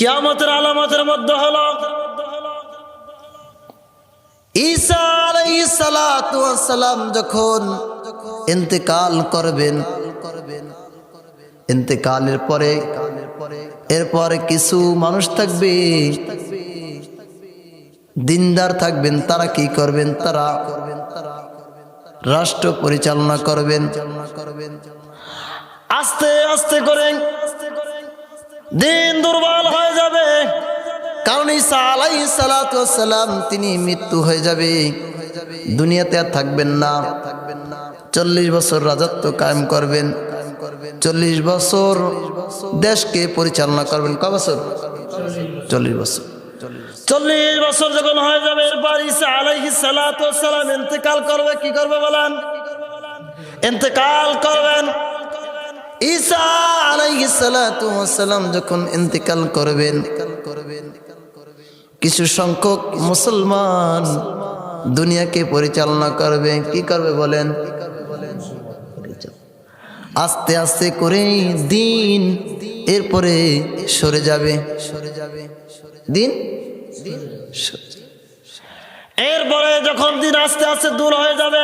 কিয়ামতের আলামতের মধ্যে হলো যখন করবেন পরে, এরপরে কিছু মানুষ থাকবে, দিনদার থাকবেন, তারা কি করবেন? তারা রাষ্ট্র পরিচালনা করবেন। আস্তে আস্তে করে দিন দুর্বল হয়ে যাবে। কারণ ঈসা ওয়াস সালাম তিনি মৃত্যু হয়ে যাবে। দুনিয়াতে আর থাকবেন না। চল্লিশ বছর রাজত্ব কায়েম করবেন। চল্লিশ বছর দেশকে পরিচালনা করবেন। ক বছর? চল্লিশ বছর। চল্লিশ বছর যখন হয়ে যাবে, এরপর ঈসা ওয়াস সালাম ইন্তেকাল করবে। কি করবে বলেন? ইন্তেকাল করবেন। ঈসা আলাইহিস সালাতু ওয়াস সালাম যখন ইন্তেকাল করবেন, কিছু সংখ্যক মুসলমান দুনিয়াকে পরিচালনা করবে। কি করবে বলেন? আস্তে আস্তে করে দিন এরপরে সরে যাবে সরে যাবে। দিন। এরপরে যখন দিন আস্তে আস্তে দূর হয়ে যাবে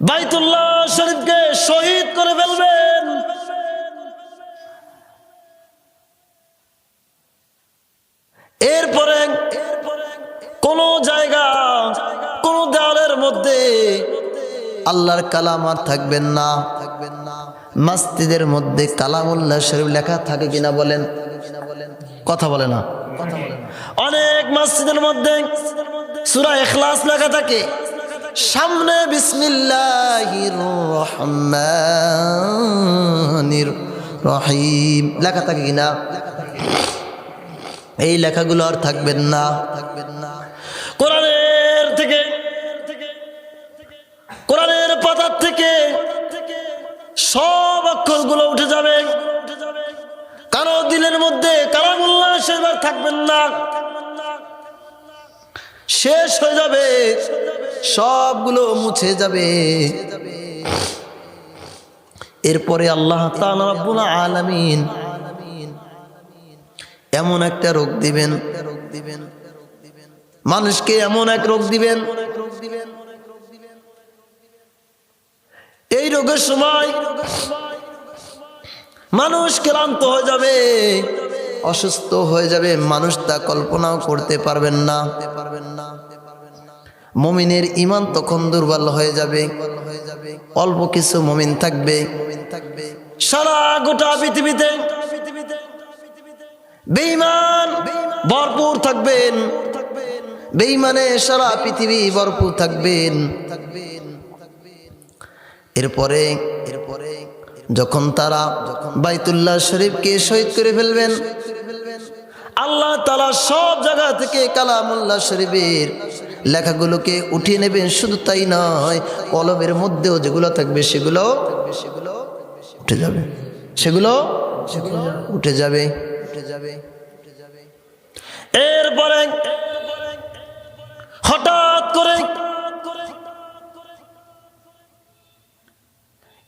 বাইতুল্লাহ শরীফকে শহীদ করে ফেলবেন। এরপরে কোন জায়গা, কোন দেওয়ালের মধ্যে আল্লাহর কালাম আর থাকবেন না। থাকবেন না মসজিদের মধ্যে কালামুল্লাহ শরীফ লেখা থাকে কিনা বলেন? কথা বলে না। অনেক মসজিদের মধ্যে সুরা এখলাস লেখা থাকে। সামনে বিসমিল্লাহির রহিম। লেখা থাকে কিনা এই লেখাগুলো আর থাকবেন না। থাকবেন না কোরআনের থেকে, কোরআনের পাতার থেকে সব অক্ষরগুলো উঠে যাবে। কারও দিলের মধ্যে কালামুল্লাহ সেবার থাকবেন না। শেষ হয়ে যাবে। সবগুলো মুছে যাবে। এরপরে আল্লাহ আলামিন এমন একটা রোগ দিবেন। মানুষকে এমন এক রোগ দিবেন। এই রোগের সময় মানুষ ক্লান্ত হয়ে যাবে, অসুস্থ হয়ে যাবে। মানুষ তা কল্পনাও করতে পারবেন না পারবেন না। মমিনের ইমান তখন দুর্বল হয়ে যাবে। অল্প কিছু মমিন থাকবে। সারা গোটা পৃথিবীতে বেঈমান ভরপুর থাকবেন। বেইমানে সারা পৃথিবী ভরপুর থাকবেন। এরপরে এরপরে যখন তারা বাইতুল্লাহ শরীফকে শহীদ করে ফেলবেন, আল্লাহ তালা সব জায়গা থেকে কালামুল্লাহ শরীফের লেখাগুলোকে উঠিয়ে নেবেন, শুধু তাই নয়, কলমের মধ্যেও যেগুলো থাকবে সেগুলো সেগুলো উঠে যাবে। সেগুলো উঠে যাবে। উঠে যাবে এরপরে হঠাৎ করে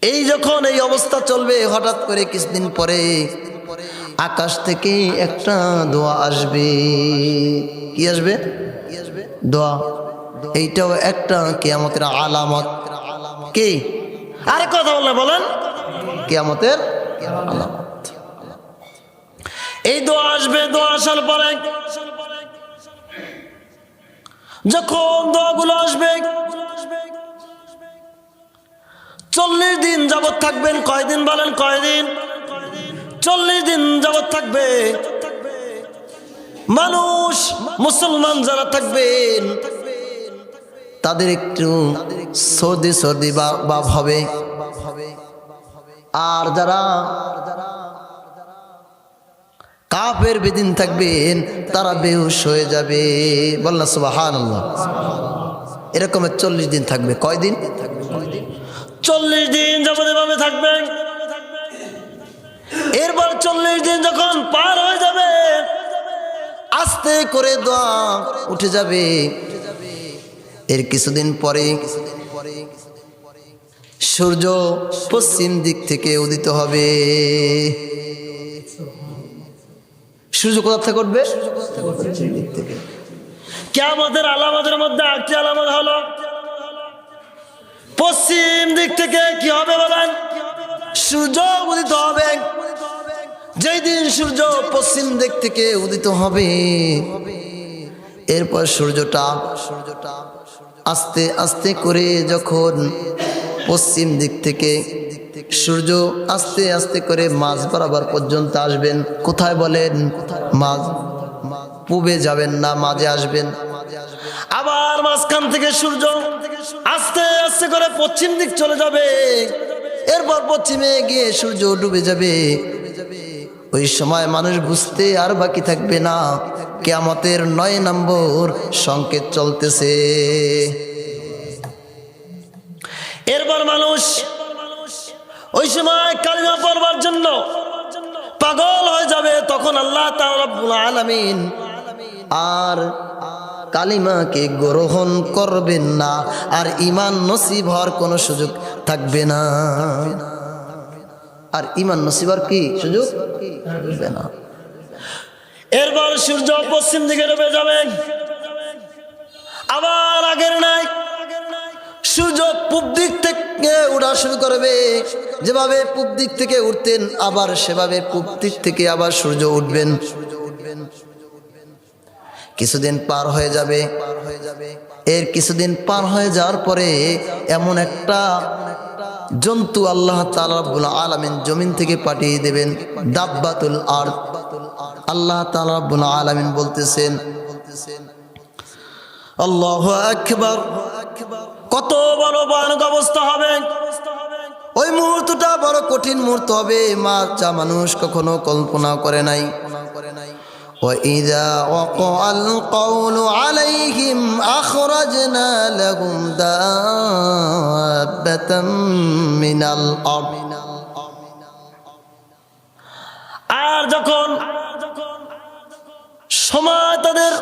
এই যখন এই অবস্থা চলবে, হঠাৎ করে কিছুদিন পরে আকাশ থেকে একটা দোয়া আসবে। কি আসবে? দোয়া। এইটাও একটা কেয়ামতের আলামত। কি? আরে কথা বললে বলেন। কেয়ামতের আলামত। এই দোয়া আসবে দোয়া আসার পরে। যখন দোয়াগুলো আসবে চল্লিশ দিন যাবত থাকবেন। কয়দিন বলেন? কয়দিন? চল্লিশ দিন যাবত থাকবে। মানুষ, মুসলমান যারা থাকবেন, তাদের একটু সর্দি সর্দি বা হবে আর যারা কাফের বেদিন থাকবেন, তারা বেহুশ হয়ে যাবে। বললা সুবাহান এরকম চল্লিশ দিন থাকবে। কয়দিন চল্লিশ দিন যাবত এভাবে থাকবে এরপর চল্লিশ দিন যখন পার হয়ে যাবে আস্তে করে দোয়া উঠে যাবে। এর কিছুদিন পরে সূর্য পশ্চিম দিক থেকে উদিত হবে। সূর্য কোথা থেকে উঠবে? পশ্চিম দিক থেকে। কেমতের আলামতের মধ্যে একটি আলামত হলো, পশ্চিম দিক থেকে কি হবে বলেন? সূর্য উদিত হবে। যেই দিন সূর্য পশ্চিম দিক থেকে উদিত হবে, এরপর সূর্যটা সূর্যটা আস্তে আস্তে করে যখন পশ্চিম দিক থেকে সূর্য আস্তে আস্তে করে মাঝ বরাবর পর্যন্ত আসবেন, কোথায় বলেন? মাঝ, পূবে যাবেন না, মাঝে আসবেন। আবার মাঝখান থেকে সূর্য আস্তে আস্তে করে পশ্চিম দিক চলে যাবে, এরপর পশ্চিমে গিয়ে সূর্য ডুবে যাবে। ওই সময় মানুষ বুঝতে আর বাকি থাকবে না। কেয়ামতের নয় নম্বর সংকেত চলতেছে। এরপর মানুষ ওই সময় কালিমা পড়বার জন্য পাগল হয়ে যাবে, তখন আল্লাহ আলামিন আর কালিমাকে গ্রহণ করবেন না, আর ইমান নসিব হওয়ার কোনো সুযোগ থাকবে না। আর ইমান নসিবার কি সুযোগ? থাকবে না। এরপর সূর্য পশ্চিম দিকে ডুবে যাবে। আবার আগের নাই। সূর্য পূব দিক থেকে উড়া শুরু করবে। যেভাবে পূব দিক থেকে উঠতেন আবার সেভাবে পূব দিক থেকে আবার সূর্য উঠবেন। কিছুদিন পার হয়ে যাবে। এর কিছুদিন পার হয়ে যাওয়ার পরে এমন একটা জন্তু আল্লাহ তালাবুল আলমিন জমিন থেকে পাঠিয়ে দেবেন, দাব্বাতুল আর আল্লাহ তালাবুল আলমিন বলতেছেন, আল্লাহ আকবর। কত বড় ভয়ানক অবস্থা হবে। ওই মুহূর্তটা বড় কঠিন মুহূর্ত হবে। মা যা মানুষ কখনো কল্পনা করে নাই করে নাই। وإذا وقع القول عليهم أخرجنا لهم دابة من الأرض আর যখন সময় তাদের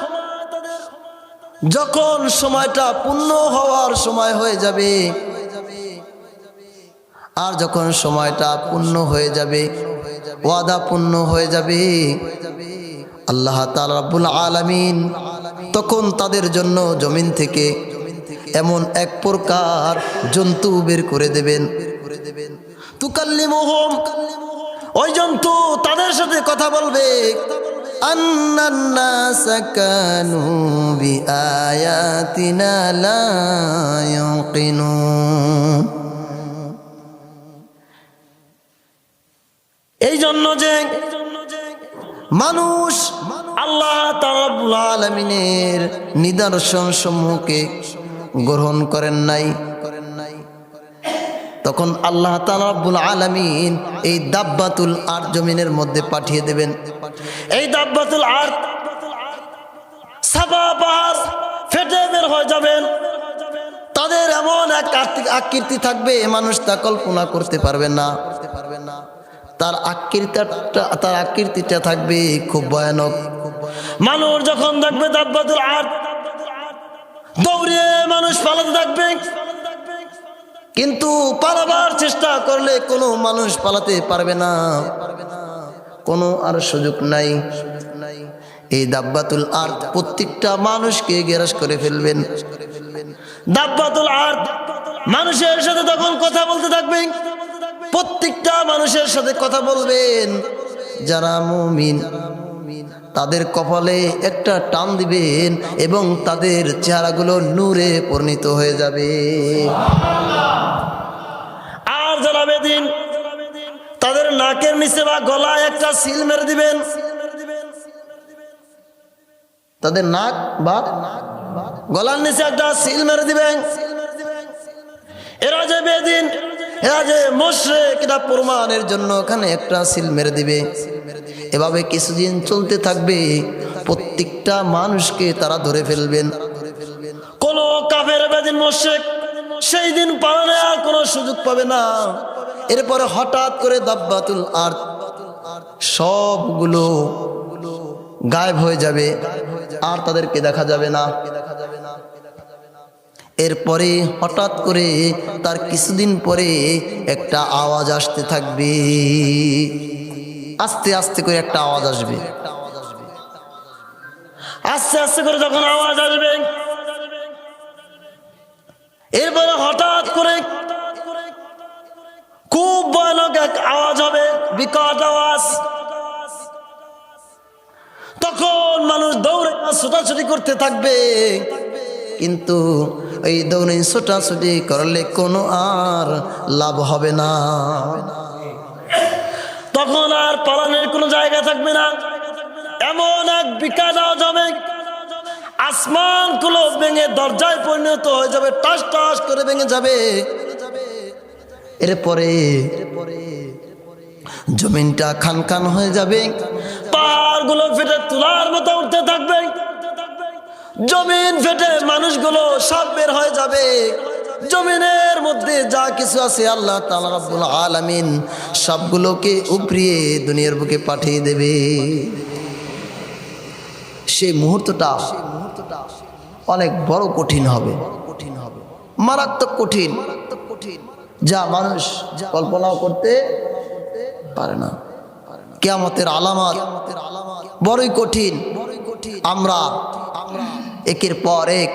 যখন সময়টা পূর্ণ হওয়ার সময় হয়ে যাবে আর যখন সময়টা পূর্ণ হয়ে যাবে ওয়াদা পূর্ণ হয়ে যাবে আল্লাহ তাআলা রাব্বুল আলামিন তখন তাদের জন্য জমিন থেকে এমন এক প্রকার জন্তু বের করে দেবেন। ওই জন্তু তাদের সাথে কথা বলবে। এই জন্য যে মানুষ আল্লাহ তাআলা রব্বুল আলামিনের নিদর্শন সমূহকে গ্রহণ করেন নাই। তখন আল্লাহ তাআলা রব্বুল আলামিন এই দাব্বাতুল আর জমিনের মধ্যে পাঠিয়ে দেবেন। এই দাব্বাতুল আর ফেটে বের হয়ে যাবেন। তাদের এমন এক আকৃতি থাকবে মানুষ তা কল্পনা করতে পারবে না। তার আকৃতিটা তার আকৃতিটা থাকবে খুব ভয়ানক। মানুষ যখন দেখবে দাব্বাতুল আর দৌড়িয়ে মানুষ পালাতে থাকবে। কিন্তু পালাবার চেষ্টা করলে কোনো মানুষ পালাতে পারবে না। কোনো আর সুযোগ নাই। এই দাব্বাতুল আর প্রত্যেকটা মানুষকে গ্রাস করে ফেলবেন। দাব্বাতুল আর মানুষের সাথে তখন কথা বলতে থাকবেন প্রত্যেকটা মানুষের সাথে কথা বলবেন। যারা মুমিন তাদের কপালে একটা টান দিবেন এবং তাদের চেহারাগুলো নূরে পরিণত হয়ে যাবে। আর যারা বেদিন তাদের নাকের নিচে বা গলায় একটা সিল মেরে দিবেন। তাদের নাক বা গলার নিচে একটা সিল মেরে দিবেন। এরা যে বেদিন, এরা যে মোশরেক, এটা প্রমাণের জন্য ওখানে একটা সিল মেরে দিবে। এভাবে কিছুদিন চলতে থাকবে, প্রত্যেকটা মানুষকে তারা ধরে ফেলবেন। কোন কাফের, বেদিন, মোশরেক সেই দিন পালনে আর কোনো সুযোগ পাবে না। এরপরে হঠাৎ করে দাব্বাতুল আর সবগুলো গায়েব হয়ে যাবে, আর তাদেরকে দেখা যাবে না। এরপরে হঠাৎ করে তার কিছুদিন পরে একটা আওয়াজ আসতে থাকবে। আস্তে আস্তে করে একটা আওয়াজ আসবে। আস্তে আস্তে করে যখন আওয়াজ আসবে, এরপরে হঠাৎ করে খুব ভয়ানক এক আওয়াজ হবে, বিকট আওয়াজ। তখন মানুষ দৌড়ে ছোটাছুটি করতে থাকবে, কিন্তু এই দৌড়ে ছোটাছুটি করলে কোনো আর লাভ হবে না। তখন আর পালানোর কোনো জায়গা থাকবে না। এমন এক বিকাশ আওয়াজ হবে আসমানগুলো ভেঙে দরজায় পরিণত হয়ে যাবে, টাস টাস করে ভেঙে যাবে। এরপরে জমিনটা খান খান হয়ে যাবে পাহাড়গুলো ফেটে তুলার মতো উঠতে থাকবে। জমিন ফেটে মানুষগুলো সব বের হয়ে যাবে। জমিনের মধ্যে যা কিছু আছে আল্লাহ রাব্বুল আলামিন সবগুলোকে উপরিয়ে দুনিয়ার বুকে পাঠিয়ে দেবে। সেই মুহূর্তটা অনেক বড় কঠিন হবে কঠিন হবে। মারাত্মক কঠিন। যা মানুষ কল্পনাও করতে পারে না। কেয়ামতের আলামত বড়ই কঠিন। আমরা একের পর এক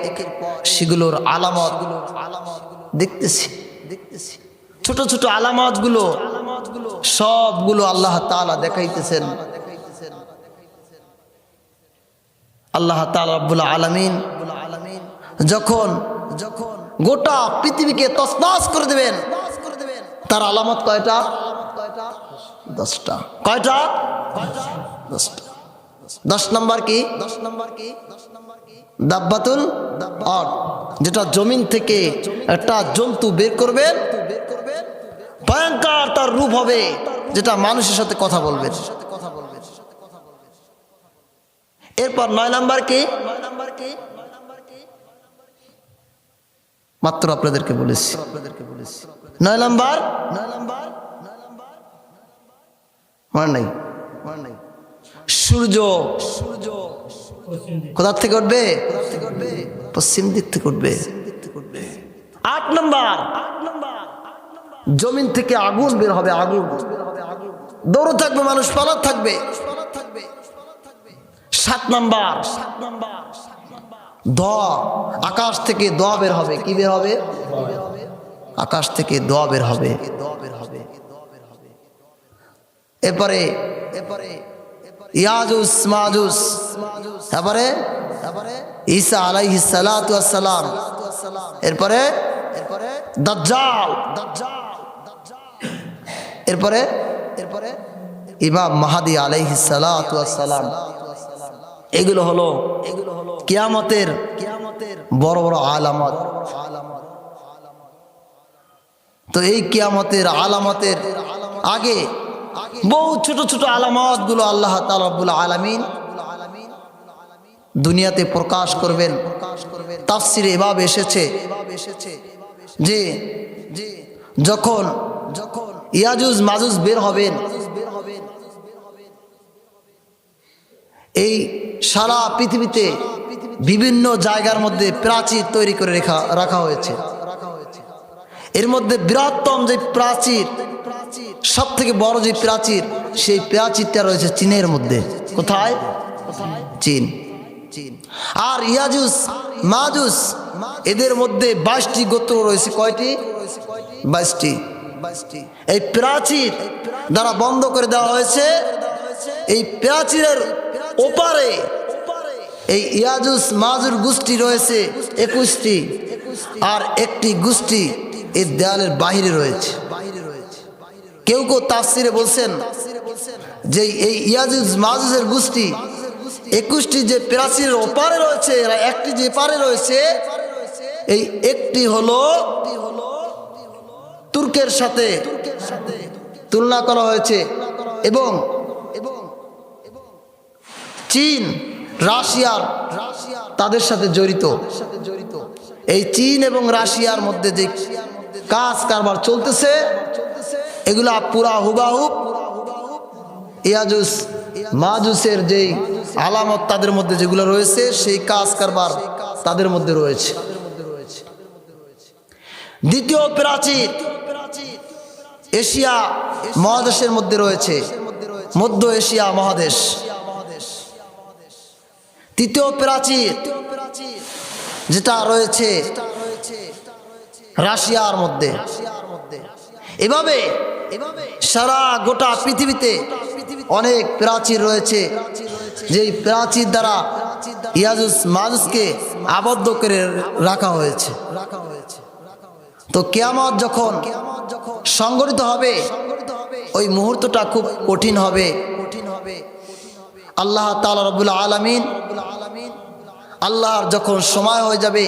সেগুলোর আলামত দেখতেছি। দেখতেছি ছোট ছোট আলামতগুলো সবগুলো আল্লাহ তাআলা দেখাইতেছেন। আল্লাহ তাআলা রাব্বুল আলামিন যখন যখন গোটা পৃথিবীকে তসনাস করে দেবেন, তার আলামত কয়টা? দশটা। কয়টা? দশটা। দশ নম্বর কি দশ নম্বর কি? দাব্বাতুল আর যেটা জমিন থেকে একটা জন্তু বের করবেন ভয়ঙ্কর তার রূপ হবে, যেটা মানুষের সাথে কথা বলবে। এরপর নয় নাম্বার কি? মাত্র আপনাদেরকে বলেছি। নয় নাম্বার? নয় নাম্বার মনে নাই মনে নাই? সূর্য। সূর্য কোথা থেকে উঠবে? পশ্চিম দিক থেকে উঠবে। আট নম্বর। জমিন থেকে আগুন বের হবে আগুন। দৌড় থাকবে মানুষ, পালার থাকবে। সাত নাম্বার। দোয়া আকাশ থেকে দোয়া বের হবে। কি বের হবে? আকাশ থেকে দোয়া বের হবে। এরপরে এরপরে ইয়াজুস, মাজুস। তারপরে ঈসা আলাইহি সালাম এরপরে এরপরে দাজ্জাল। এরপরে এরপরে ইমাম মাহাদি আলাইহি সালাম এগুলো হলো এগুলো হলো কিয়ামতের কিয়ামতের বড় বড় আলামত। তো এই কিয়ামতের আলামতের আগে বহু ছোট ছোট আলামতগুলো আল্লাহ তালাবুল আলমিন দুনিয়াতে প্রকাশ করবেন। তাফসিরে এভাবে এসেছে যে যখন যখন ইয়াজুজ মাজুজ বের হবেন, এই সারা পৃথিবীতে বিভিন্ন জায়গার মধ্যে প্রাচীর তৈরি করে রেখা, রাখা হয়েছে। এর মধ্যে বৃহত্তম যে প্রাচীর সব থেকে বড় যে প্রাচীর, সেই প্রাচীরটা রয়েছে চীনের মধ্যে। কোথায়? চীন। আর ইয়াজুস, মাজুস, এদের মধ্যে বাইশটি গোত্র রয়েছে। কয়টি? বাইশটি। এই প্রাচীর দ্বারা বন্ধ করে দেওয়া হয়েছে। এই প্রাচীরের ওপারে এই ইয়াজুস, মাজুর গোষ্ঠী রয়েছে একুশটি। আর একটি গোষ্ঠী এই দেয়ালের বাহিরে রয়েছে। কেউ কেউ তাফসিরে বলছেন যে এই ইয়াজুজ মাজুজের গোষ্ঠী একুশটি যে প্রাচীরের ওপারে রয়েছে, এরা একটি যে পারে রয়েছে, এই একটি হলো তুর্কের সাথে তুলনা করা হয়েছে এবং চীন, রাশিয়ার তাদের সাথে জড়িত। এই চীন এবং রাশিয়ার মধ্যে যে কাজ কারবার চলতেছে এগুলা পুরা হুবাহুব ইয়াজুস, মাজুসের যেই আলামত তাদের মধ্যে যেগুলো রয়েছে, সেই কাজ কারবার তাদের মধ্যে রয়েছে। দ্বিতীয় প্রাচীর এশিয়া মহাদেশের মধ্যে রয়েছে, মধ্য এশিয়া মহাদেশ। তৃতীয় প্রাচীর যেটা রয়েছে, রাশিয়ার মধ্যে। এভাবে সারা গোটা পৃথিবীতে অনেক প্রাচীর রয়েছে, যেই প্রাচীর দ্বারা ইয়াজুস মাজুসকে আবদ্ধ করে রাখা হয়েছে। তো কেয়ামত যখন সংগঠিত হবে, ওই মুহূর্তটা খুব কঠিন হবে। আল্লাহ তালা রবুল আলমিন আল্লাহর যখন সময় হয়ে যাবে,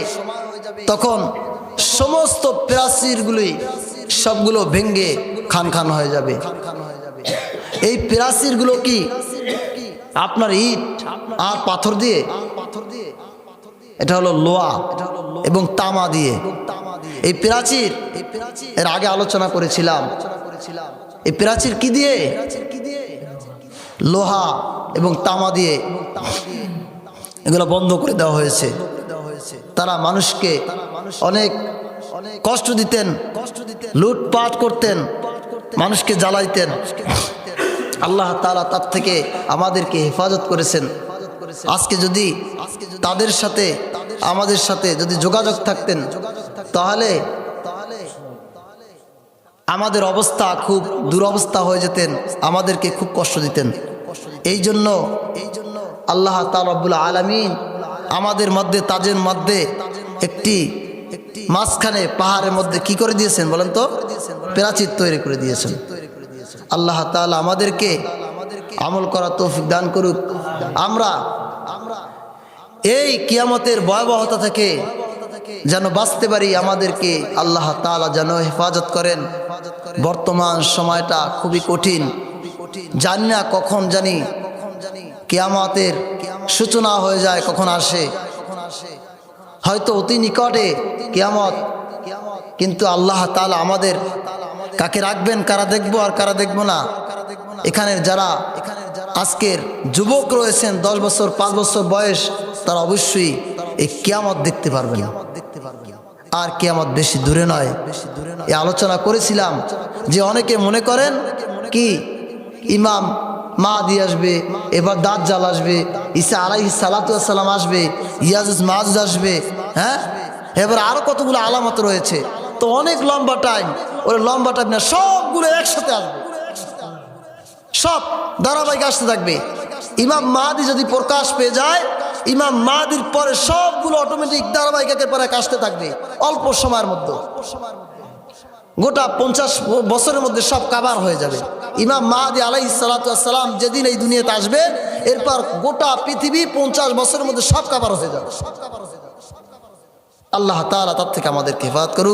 তখন সমস্ত প্রাচীরগুলি সবগুলো ভেঙ্গে খান খান হয়ে যাবে। এই প্রাচীরগুলো কি? আপনার ইট আর পাথর দিয়ে? এটা হলো লোয়া এবং তামা দিয়ে। এই প্রাচীর, এর আগে আলোচনা করেছিলাম। এই প্রাচীর কি দিয়ে? লোহা এবং তামা দিয়ে। এগুলো বন্ধ করে দেওয়া হয়েছে। তারা মানুষকে অনেক কষ্ট দিতেন কষ্ট দিতেন লুটপাট করতেন। মানুষকে জ্বালাইতেন। আল্লাহ তালা তার থেকে আমাদেরকে হেফাজত করেছেন। আজকে যদি তাদের সাথে, আমাদের সাথে যদি যোগাযোগ থাকতেন, তাহলে আমাদের অবস্থা খুব দুরবস্থা হয়ে যেতেন, আমাদেরকে খুব কষ্ট দিতেন। এই জন্য এই জন্য আল্লাহ তালবুল আলমিন আমাদের মধ্যে তাজের মধ্যে একটি মাঝখানে পাহাড়ের মধ্যে কি করে দিয়েছেন বলেন তো? প্রাচীর তৈরি করে দিয়েছেন। আল্লাহ তাআলা আমাদেরকে আমল করা তৌফিক দান করুক। আমরা এই কিয়ামতের ভয়াবহতা থেকে যেন বাঁচতে পারি, আমাদেরকে আল্লাহ তাআলা যেন হেফাজত করেন। বর্তমান সময়টা খুবই কঠিন। জানি না কখন জানি কিয়ামতের সূচনা হয়ে যায়, কখন আসে। হয়তো অতি নিকটে কিয়ামত, কিন্তু আল্লাহ তাআলা আমাদের কাকে রাখবেন, কারা দেখব আর কারা দেখব না? এখানের যারা আজকের যুবক রয়েছেন, দশ বছর, পাঁচ বছর বয়স, তারা অবশ্যই এই কিয়ামত দেখতে পারবেন। আর কিয়ামত বেশি দূরে নয়। এই আলোচনা করেছিলাম যে অনেকে মনে করেন কি, ইমাম মা দিয়ে আসবে, এবার দাঁত জাল আসবে ইসা আলাই সালাতাম আসবে ইয়াজুজ মাহুজ আসবে হ্যাঁ? এবার আরও কতগুলো আলামত রয়েছে। তো অনেক লম্বা টাইম ওই লম্বা টাইম না সবগুলো একসাথে আসবে। সব ধারাবাহিক আসতে থাকবে। ইমাম মাহাদি যদি প্রকাশ পেয়ে যায়, ইমাম মাহাদির পরে সবগুলো অটোমেটিক ধারাবাহিক একের পরে আসতে থাকবে, অল্প সময়ের মধ্যে। গোটা পঞ্চাশ বছরের মধ্যে সব কাবার হয়ে যাবে। ইমাম মাহাদি আলাই সালাতাম যেদিন এই দুনিয়াতে আসবে, এরপর গোটা পৃথিবী পঞ্চাশ বছরের মধ্যে সব কাবার হয়ে যাবে। আল্লাহ তার থেকে আমাদেরকে হেফাজত করুক।